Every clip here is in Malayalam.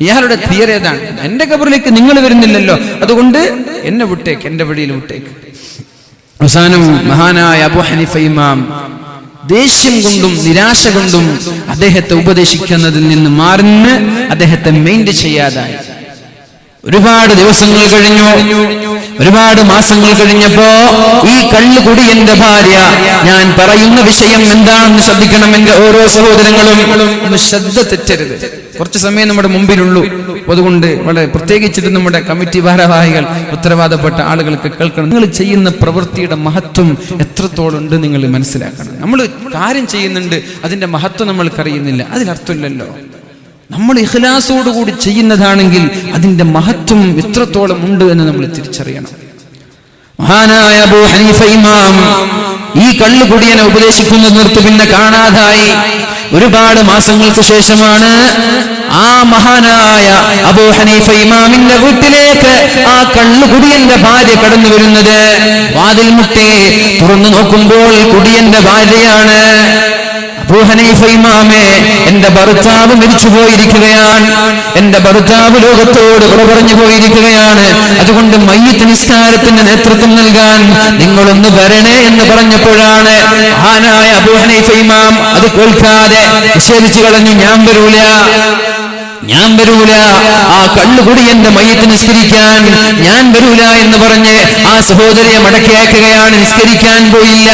ഇയാളുടെ തിയറി ഏതാണ്? എന്റെ കബറിലേക്ക് നിങ്ങൾ വരുന്നില്ലല്ലോ. അതുകൊണ്ട് എന്നെ വിട്ടേക്ക് എന്റെ വഴിയിൽ വിട്ടേക്ക്. അവസാനം മഹാനായ അബു ഹനീഫ ഇമാം ദേഷ്യം കൊണ്ടും നിരാശ കൊണ്ടും അദ്ദേഹത്തെ ഉപദേശിക്കുന്നതിൽ നിന്ന് മാറിന്ന് അദ്ദേഹത്തെ മെയിന്റ് ചെയ്യാതായി. ഒരുപാട് ദിവസങ്ങൾ കഴിഞ്ഞു. ഒരുപാട് മാസങ്ങൾ കഴിഞ്ഞപ്പോ ഈ കള്ളുകുടി എന്റെ ഭാര്യ ഞാൻ പറയുന്ന വിഷയം എന്താണെന്ന് ശ്രദ്ധിക്കണം എന്റെ ഓരോ സഹോദരങ്ങളും. ശ്രദ്ധ തെറ്റരുത്. കുറച്ച് സമയം നമ്മുടെ മുമ്പിലുള്ളൂ. അതുകൊണ്ട് വളരെ പ്രത്യേകിച്ചിട്ട് നമ്മുടെ കമ്മിറ്റി ഭാരവാഹികൾ ഉത്തരവാദപ്പെട്ട ആളുകൾക്ക് കേൾക്കണം. നിങ്ങൾ ചെയ്യുന്ന പ്രവൃത്തിയുടെ മഹത്വം എത്രത്തോളം ഉണ്ട് നിങ്ങൾ മനസ്സിലാക്കണം. നമ്മൾ കാര്യം ചെയ്യുന്നുണ്ട് അതിന്റെ മഹത്വം നമ്മൾക്കറിയുന്നില്ല അതിനർത്ഥമില്ലല്ലോ നമ്മൾ ഇഖ്ലാസോടുകൂടി ചെയ്യുന്നതാണെങ്കിൽ അതിന്റെ മഹത്വം എത്രത്തോളം ഉണ്ട് എന്ന് നമ്മൾ തിരിച്ചറിയണം. മഹാനായ അബൂ ഹനീഫ ഇമാം ഈ കള്ളുകുടിയനെ ഉപദേശിക്കുന്നത് നിർത്തി പിന്നെ കാണാതായി. ഒരുപാട് മാസങ്ങൾക്ക് ശേഷമാണ് ആ മഹാനായ അബൂ ഹനീഫ ഇമാമിന്റെ വീട്ടിലേക്ക് ആ കള്ളുകുടിയന്റെ ഭാര്യ കടന്നു വരുന്നത്. വാതിൽ മുട്ടി തുറന്നു നോക്കുമ്പോൾ കുടിയന്റെ ഭാര്യയാണ്. ഇമാമേ എന്റെ ഭർത്താവ് മരിച്ചു പോയിരിക്കുകയാണ്. എന്റെ ഭർത്താവ് ലോകത്തോട് പറഞ്ഞു പോയിരിക്കുകയാണ്. അതുകൊണ്ട് മയ്യത്ത് നിസ്കാരത്തിന്റെ നേതൃത്വം നൽകാൻ നിങ്ങളൊന്ന് വരണേ എന്ന് പറഞ്ഞപ്പോഴാണ് ആനായ അബൂ ഹനീഫ ഇമാം അത് കേൾക്കാതെ നിഷേധിച്ചു കളഞ്ഞു ഞാൻ വരൂല. ഞാൻ വരൂല. ആ കള്ളുകൂടി എന്റെ മയ്യത്ത് നിസ്കരിക്കാൻ. ഞാൻ വരൂല എന്ന് പറഞ്ഞ് ആ സഹോദരിയെ മടക്കി അയക്കുകയാണ് നിസ്കരിക്കാൻ പോയില്ല.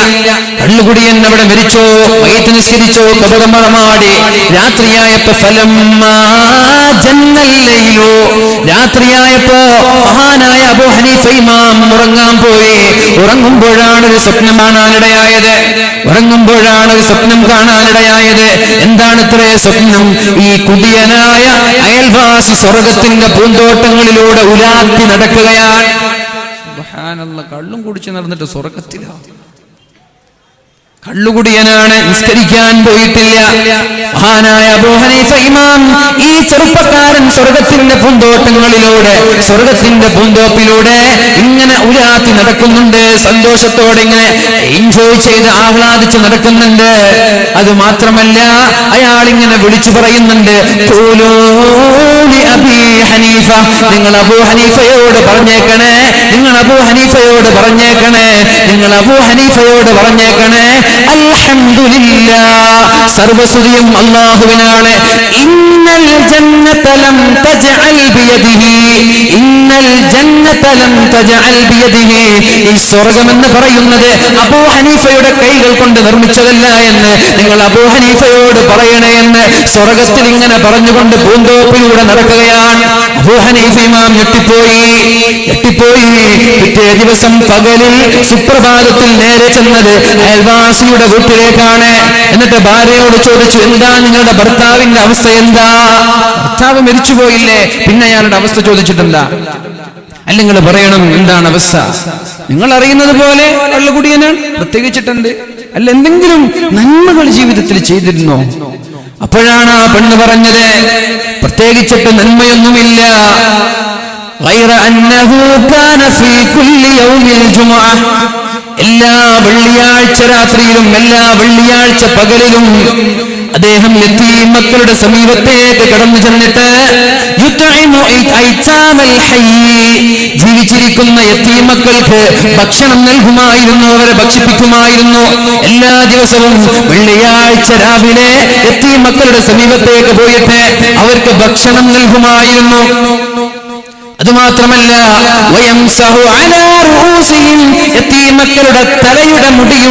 കള്ളുകുടിയൻ അവിടെ മരിച്ചോ? മയ്യത്ത് നിസ്കരിച്ചോ? കപടമളമാടി രാത്രിയായപ്പോ ഫലം ജന്നല്ലയിലോ? രാത്രിയായപ്പോ മഹാനായ അബൂ ഹനീഫ ഇമാം ഉറങ്ങാൻ പോയി. ഉറങ്ങുമ്പോഴാണ് ഒരു സ്വപ്നം കാണാനിടയായത്. ഉറങ്ങുമ്പോഴാണ് ഒരു സ്വപ്നം കാണാനിടയായത്. എന്താണ് ഇത്രേ സ്വപ്നം? ഈ കുടിയനായ അയൽവാസി സ്വർഗത്തിന്റെ പൂന്തോട്ടങ്ങളിലൂടെ ഉലാത്തി നടക്കുകയാണ്. കള്ളും കുടിച്ച് നടന്നിട്ട് സ്വർഗത്തിലാണ് കള്ളുകുടിയനാണ് നിസ്കരിക്കാൻ പോയിട്ടില്ല. മഹാനായ ഇമാം ഈ ചെറുപ്പക്കാരൻ സ്വർഗത്തിന്റെ പൂന്തോട്ടങ്ങളിലൂടെ സ്വർഗത്തിന്റെ പൂന്തോപ്പിലൂടെ ഇങ്ങനെ ഉരാത്തി നടക്കുന്നുണ്ട് സന്തോഷത്തോടെ ഇങ്ങനെ എൻജോയ് ചെയ്ത് ആഹ്ലാദിച്ച് നടക്കുന്നുണ്ട്. അത് മാത്രമല്ല അയാൾ ഇങ്ങനെ വിളിച്ചു പറയുന്നുണ്ട് "ഖൂലൂ അബീ ഹനീഫ. നിങ്ങൾ അബൂ ഹനീഫയോട് പറഞ്ഞേക്കണേ നിങ്ങൾ അബൂ ഹനീഫയോട് പറഞ്ഞേക്കണേ നിങ്ങൾ അബൂ ഹനീഫയോട് പറഞ്ഞേക്കണേ അൽഹംദുലില്ലാ അള്ളാഹുവിനാണ് ഇന്നൽ ജന്നതലം തജ്അൽ ബിയദിഹി. ഇന്നൽ ജന്നതലം തജ്അൽ ബിയദിഹി. ഈ സ്വർഗം എന്ന് പറയുന്നത് അബൂ ഹനീഫയുടെ കൈകൾ കൊണ്ട് നിർമ്മിച്ചതല്ല എന്ന് നിങ്ങൾ അബൂ ഹനീഫയോട് പറയണേ എന്ന് സ്വർഗത്തിൽ ഇങ്ങനെ പറഞ്ഞുകൊണ്ട് പൂന്തോപ്പിലൂടെ നടക്കുകയാണ്. അബൂ ഹനീഫ ഇമാം ഞെട്ടിപ്പോയി. ഞെട്ടിപ്പോയി. പിറ്റേ ദിവസം പകലിൽ സുപ്രഭാതത്തിൽ നേരെ ചെന്നത് അയൽവാസിയുടെ വീട്ടിലേക്കാണ് എന്നിട്ട് ഭാര്യയോട് ചോദിച്ചു എന്താ നിങ്ങളുടെ ഭർത്താവിന്റെ അവസ്ഥ എന്താ ഭർത്താവ് മരിച്ചുപോയില്ലേ പിന്നെ അയാളുടെ അവസ്ഥ ചോദിച്ചിട്ടെന്താ അല്ലെങ്കിൽ പറയണം എന്താണ് അവസ്ഥ നിങ്ങൾ അറിയുന്നത് പോലെ കള്ളുകുടിയനാണ് പ്രത്യേകിച്ചിട്ടുണ്ട് അല്ല എന്തെങ്കിലും നന്മകൾ ജീവിതത്തിൽ ചെയ്തിരുന്നോ അപ്പോഴാണ് ആ പെണ്ണ് പറഞ്ഞത് പ്രത്യേകിച്ചിട്ട് നന്മയൊന്നുമില്ല غير أنه كان في كل يوم الجمعة എല്ലാ വെള്ളിയാഴ്ച രാത്രിയിലും എല്ലാ വെള്ളിയാഴ്ച പകലിലും അദ്ദേഹം എത്തി മക്കളുടെ സമീപത്തേക്ക് കടന്നു ചെന്നിട്ട് ജീവിച്ചിരിക്കുന്ന എത്തി മക്കൾക്ക് ഭക്ഷണം നൽകുമായിരുന്നു അവരെ ഭക്ഷിപ്പിക്കുമായിരുന്നു. എല്ലാ ദിവസവും വെള്ളിയാഴ്ച രാവിലെ എത്തി മക്കളുടെ സമീപത്തേക്ക് പോയിട്ട് അവർക്ക് ഭക്ഷണം നൽകുമായിരുന്നു. അത് മാത്രമല്ല വയംസഹു അലാ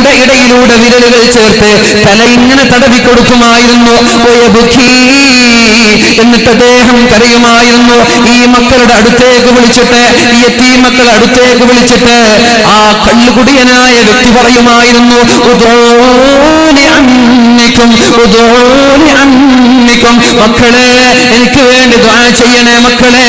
മുടിയുടെ ഇടയിലൂടെ വിരലുകൾ ചേർത്ത് തല ഇങ്ങനെ തടവി കൊടുക്കുമായിരുന്നു. എന്നിട്ട് അദ്ദേഹം കരയുമായിരുന്നു. ഈ മക്കളുടെ അടുത്തേക്ക് വിളിച്ചിട്ട് ഈ യതീമക്കൾ അടുത്തേക്ക് വിളിച്ചിട്ട് ആ കള്ളുകുടിയനായ വ്യക്തി പറയുമായിരുന്നു മക്കളെ എനിക്ക് വേണ്ടി ദ്വാ ചെയ്യണേ മക്കളെ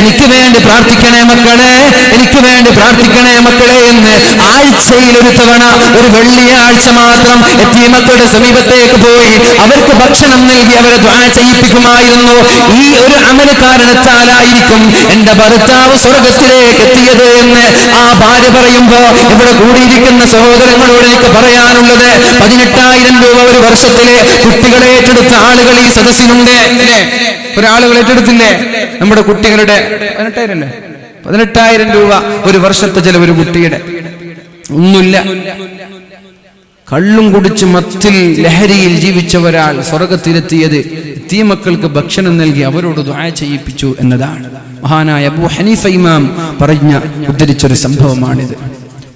എനിക്ക് വേണ്ടി പ്രാർത്ഥിക്കണേ മക്കളെ എനിക്ക് വേണ്ടി പ്രാർത്ഥിക്കണേ മക്കളെ എന്ന് ആഴ്ചയിൽ ഒരു തവണ ഒരു വെള്ളിയാഴ്ച മാത്രം എത്തിയ മക്കളുടെ സമീപത്തേക്ക് പോയി അവർക്ക് ഭക്ഷണം നൽകി അവരെ ദ്വാ ചെയ്യിപ്പിക്കുമായിരുന്നു. ഈ ഒരു അമല കാരണത്താലായിരിക്കും എന്റെ ഭർത്താവ് സ്വർഗത്തിലേക്ക് എത്തിയത് എന്ന് ആ ഭാര്യ പറയുമ്പോ ഇവിടെ കൂടിയിരിക്കുന്ന സഹോദരങ്ങളോട് എനിക്ക് പറയാനുള്ളത് പതിനെട്ടായിരം രൂപ ഒരു വർഷത്തിലെ കുട്ടികളെ ഏറ്റെടുത്ത ആളുകൾ ഈ സദസ്സിനുണ്ട് ഒരാളുകൾ ഏറ്റെടുത്തില്ലേ? നമ്മുടെ കുട്ടികളുടെ പതിനെട്ടായിരം അല്ലേ? പതിനെട്ടായിരം രൂപ ഒരു വർഷത്തെ ചില ഒരു കുട്ടിയുടെ. ഒന്നുമില്ല. കള്ളും കുടിച്ച് മത്തിൽ ലഹരിയിൽ ജീവിച്ച ഒരാൾ സ്വർഗത്തിലെത്തിയത് തീമക്കൾക്ക് ഭക്ഷണം നൽകി അവരോട് ദുആ ചെയ്യിപ്പിച്ചു എന്നതാണ്. മഹാനായ അബൂ ഹനീഫ ഇമാം പറഞ്ഞ ഉദ്ധരിച്ചൊരു സംഭവമാണിത്.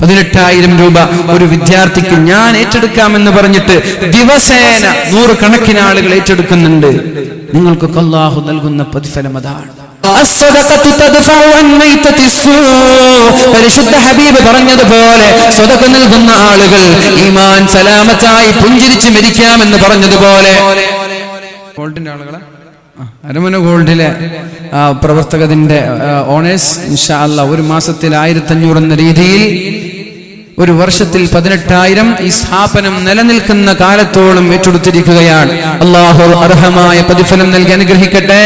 പതിനെട്ടായിരം രൂപ ഒരു വിദ്യാർത്ഥിക്ക് ഞാൻ ഏറ്റെടുക്കാമെന്ന് പറഞ്ഞിട്ട് ദിവസേന നൂറുകണക്കിന് ആളുകൾ ഏറ്റെടുക്കുന്നുണ്ട്. നിങ്ങൾക്ക് അല്ലാഹു നൽകുന്ന പ്രതിഫലം അതാണ്. പരിശുദ്ധ ഹബീബ് പറഞ്ഞതുപോലെ സ്വതക്ക് നൽകുന്ന ആളുകൾ ഈമാൻ സലാമത്തായി പുഞ്ചിരിച്ച് മരിക്കാമെന്ന് പറഞ്ഞതുപോലെ. ഗോൾഡിന്റെ ആളുകളെ? അരമന ഗോൾഡിലെ പ്രവർത്തകതിന്റെ ഓണേഴ്സ് ഇൻഷാ അല്ല ഒരു മാസത്തിൽ ആയിരത്തി അഞ്ഞൂറ് എന്ന രീതിയിൽ ഒരു വർഷത്തിൽ പതിനെട്ടായിരം ഈ സ്ഥാപനം നിലനിൽക്കുന്ന കാലത്തോളം ഏറ്റെടുത്തിരിക്കുകയാണ്. അള്ളാഹു അർഹമായ പ്രതിഫലം നൽകി അനുഗ്രഹിക്കട്ടെ.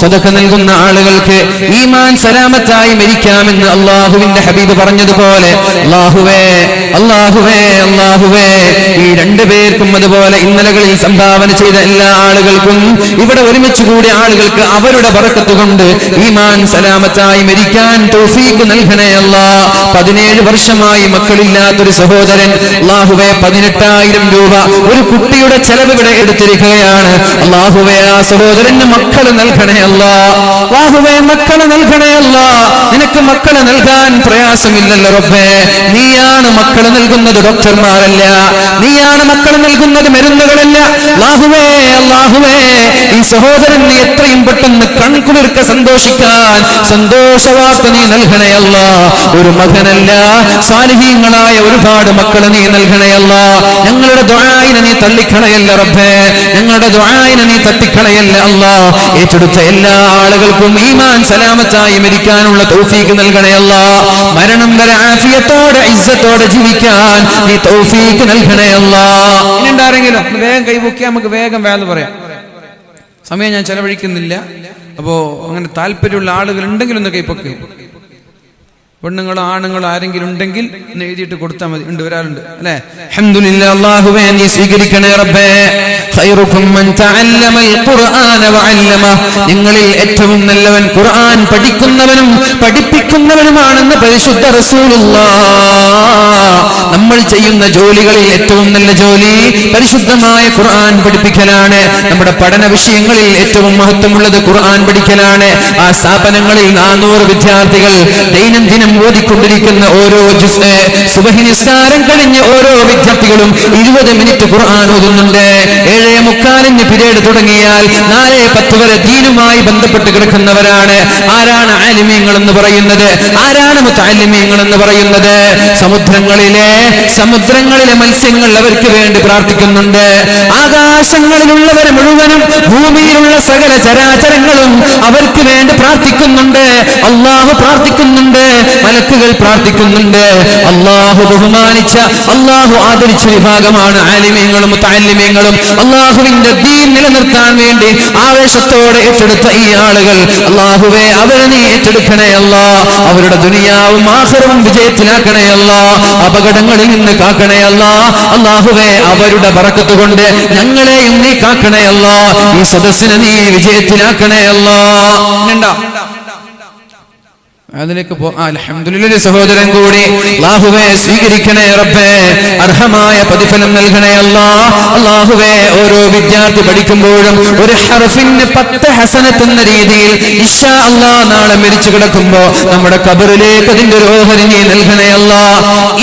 സദഖ നൽകുന്ന ആളുകൾക്ക് ഈമാൻ സലാമത്തായി മരിക്കാമെന്ന് അള്ളാഹുവിന്റെ ഹബീബ് പറഞ്ഞതുപോലെ അള്ളാഹുവേ അള്ളാഹുവേ അള്ളാഹുവേ ഈ രണ്ടുപേർക്കും അതുപോലെ ഇന്നലകളിൽ സംഭാവന ചെയ്ത എല്ലാ ആളുകൾക്കും ഇവിടെ ഒരുമിച്ച് കൂടിയ ആളുകൾക്ക് അവരുടെ പറക്കത്തുകൊണ്ട് ഈമാൻ സലാമത്തായി മരിക്കാൻ തൗഫീഖ് നൽകണേ അല്ല പതിനേഴ് വർഷമായി മക്കളില്ലാത്തൊരു സഹോദരൻ അള്ളാഹുവെ പതിനെട്ടായിരം രൂപ ഒരു കുട്ടിയുടെ ചെലവ് ഇവിടെ എടുത്തിരിക്കുകയാണ്. അള്ളാഹുവെ ആ സഹോദരന് മക്കൾ നൽകണേ അല്ല അള്ളാഹുവെ മക്കൾ നൽകണേ അല്ല നിനക്ക് മക്കളെ നൽകാൻ പ്രയാസമില്ലല്ലോ റബ്ബേ. നീയാണ് മക്കളെ നൽകുന്നത് ഡോക്ടർമാരല്ല. നീയാണ് മക്കളെ നൽകുന്നത് മരുന്നുകളല്ല. അല്ലാഹുവേ അല്ലാഹുവേ ഈ സഹോദരൻ എത്രയും പെട്ടെന്ന് കൺകുളിർക്ക സന്തോഷിക്കാൻ സന്തോഷവാർത്ത നീ നൽകണേ അല്ല ഒരു മകനല്ല. സാലിഹീങ്ങളായ ഒരുപാട് മക്കളെ നീ നൽകണയല്ല. ഞങ്ങളുടെ ദ്വായിനെ നീ തള്ളിക്കളയല്ല റബ്ബേ. ഞങ്ങളുടെ ദ്വായിനെ നീ തട്ടിക്കളയല്ല അല്ല. ഏറ്റെടുത്ത എല്ലാ ആളുകൾക്കും ഈമാൻ സലാമത്തായി മരിക്കാനുള്ള തൗഫീക്ക് നൽകണയല്ല. മരണം വരെ ആഫിയത്തോടെ ഇസ്സത്തോടെ ജീവിക്കാൻ നീ തൗഫീക്ക് നൽകണയല്ല. അല്ല ഇനിയുണ്ടാരെങ്കിലും വേഗം കൈപൊക്കിയാൽ നമുക്ക് വേഗം വേല പറയാം. സമയം ഞാൻ ചെലവഴിക്കുന്നില്ല. അപ്പോ അങ്ങനെ താല്പര്യമുള്ള ആളുകൾ ഉണ്ടെങ്കിൽ ഒന്ന് കൈപ്പൊക്കെ പെണ്ണുങ്ങളോ ആണുങ്ങളോ ആരെങ്കിലും ഉണ്ടെങ്കിൽ ഒന്ന് എഴുതിയിട്ട് കൊടുത്താൽ മതി. ഉണ്ട് വരാറുണ്ട് അല്ലെ? അൽഹംദുലില്ലാ അല്ലാഹുവേ നീ സ്വീകരിക്കണേ റബ്ബേ. നിങ്ങളിൽ ഏറ്റവും നല്ലവൻ ഖുർആൻ പഠിക്കുന്നവനും പഠിപ്പിക്കുന്നവനുമാണെന്ന് പരിശുദ്ധ റസൂലുള്ള നമ്മൾ ചെയ്യുന്ന ജോലികളിൽ ഏറ്റവും നല്ല ജോലി പരിശുദ്ധമായ ഖുർആൻ പഠിപ്പിക്കലാണ്. നമ്മുടെ പഠന വിഷയങ്ങളിൽ ഏറ്റവും മഹത്വമുള്ളത് ഖുർആൻ പഠിക്കലാണ്. ആ സ്ഥാപനങ്ങളിൽ നാനൂറ് വിദ്യാർത്ഥികൾ ദൈനംദിനം ഓതിക്കൊണ്ടിരിക്കുന്ന ഓരോ സുബഹി നിസ്കാരം കഴിഞ്ഞ് ഓരോ വിദ്യാർത്ഥികളും ഇരുപത് മിനിറ്റ് ഖുർആൻ ഓതുന്നുണ്ട്. ഏഴേ മുക്കാലിന് പിരീഡ് തുടങ്ങിയാൽ നാലേ പത്ത് വരെ ദീനുമായി ബന്ധപ്പെട്ട് കിടക്കുന്നവരാണ്. ആരാണ് ആലിമ്യങ്ങൾ എന്ന് പറയുന്നത്? ആരാണ് മുത്താലിമ്യങ്ങൾ എന്ന് പറയുന്നത്? സമുദ്രങ്ങളിലെ സമുദ്രങ്ങളിലെ മത്സ്യങ്ങൾ അവർക്ക് വേണ്ടി പ്രാർത്ഥിക്കുന്നുണ്ട്. ആകാശങ്ങളിലുള്ളവരെ മുഴുവനും ഭൂമിയിലുള്ള സകല ചരാചരങ്ങളും അവർക്ക് വേണ്ടി പ്രാർത്ഥിക്കുന്നുണ്ട്. അള്ളാഹു പ്രാർത്ഥിക്കുന്നുണ്ട് മലക്കുകൾ പ്രാർത്ഥിക്കുന്നുണ്ട്. അള്ളാഹു ബഹുമാനിച്ച അള്ളാഹു ആദരിച്ച വിഭാഗമാണ് ആലിമ്യങ്ങളും മുത്താലിമ്യങ്ങളും അള്ളാഹുവിന്റെ ദീൻ നിലനിർത്താൻ വേണ്ടി ആവേശത്തോടെ ഏറ്റെടുത്ത ഈ ആളുകൾ. അള്ളാഹുവെ അവരെ നീ ഏറ്റെടുക്കണേ അല്ല. അവരുടെ ദുനിയാവും ആഹ്റവും വിജയത്തിലാക്കണേ അല്ല. അപകടങ്ങളിൽ നിന്ന് കാക്കണേ അല്ല. അള്ളാഹുവെ അവരുടെ പറക്കത്ത് കൊണ്ട് ഞങ്ങളെയും നീ കാക്കണേ അല്ല. ഈ സദസ്സിനെ നീ വിജയത്തിലാക്കണേ അല്ല. ഉണ്ടോ? അതിലേക്ക് സഹോദരൻ കൂടി. അല്ലാഹുവേ സ്വീകരിക്കണേ റബ്ബേ. അർഹമായ പ്രതിഫലം നൽകണേ അല്ലാ. അല്ലാഹുവേ ഓരോ വിദ്യാർത്ഥി പഠിക്കുമ്പോഴും ഒരു ഹർഫിന് പത്ത് ഹസനത്ത് എന്ന രീതിയിൽ ഇൻഷാ അല്ലാ നാളെ മരിച്ചു കിടക്കുമ്പോ നമ്മുടെ കബറിലേക്ക് അതിന്റെ ഒരു ഓഹരി നൽകണേ അല്ലാ.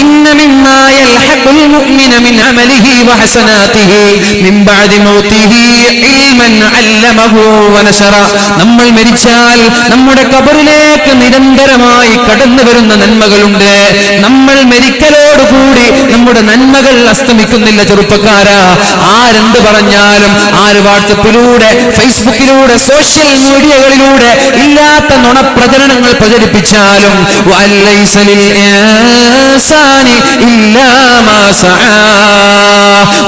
ഇന്ന നമ്മൾ മരിച്ചാൽ നമ്മുടെ കബറിലേക്ക് നിരന്തരമായി കടന്നു വരുന്ന നന്മകളുണ്ട്. നമ്മൾ മരിക്കലോടുകൂടി നമ്മുടെ നന്മകൾ അസ്തമിക്കുന്നില്ല ചെറുപ്പക്കാരാ. ആരെന്ത് പറഞ്ഞാലും ആര് വാട്സപ്പിലൂടെ ഫേസ്ബുക്കിലൂടെ സോഷ്യൽ മീഡിയകളിലൂടെ ഇല്ലാത്ത നുണപ്രചരണങ്ങൾ പ്രചരിപ്പിച്ചാലും.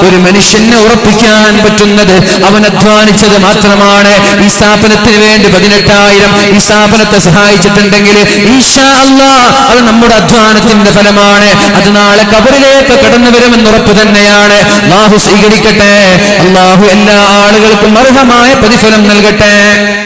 ഒരു മനുഷ്യനെ ഉറപ്പിക്കാൻ പറ്റുന്നത് അവൻ അധ്വാനിച്ചത് മാത്രമാണ്. ഈ സ്ഥാപനത്തിന് വേണ്ടി പതിനെട്ടായിരം ഈ സ്ഥാപനത്തെ സഹായിച്ച വെച്ചിട്ടുണ്ടെങ്കിൽ ഈശാ അല്ലാ അത് നമ്മുടെ അധ്വാനത്തിന്റെ ഫലമാണ്. അത് നാളെ കബറിലേക്ക് കടന്നു വരുമെന്ന് ഉറപ്പ് തന്നെയാണ്. അള്ളാഹു സ്വീകരിക്കട്ടെ. അള്ളാഹു എല്ലാ ആളുകൾക്കും അർഹമായ പ്രതിഫലം നൽകട്ടെ.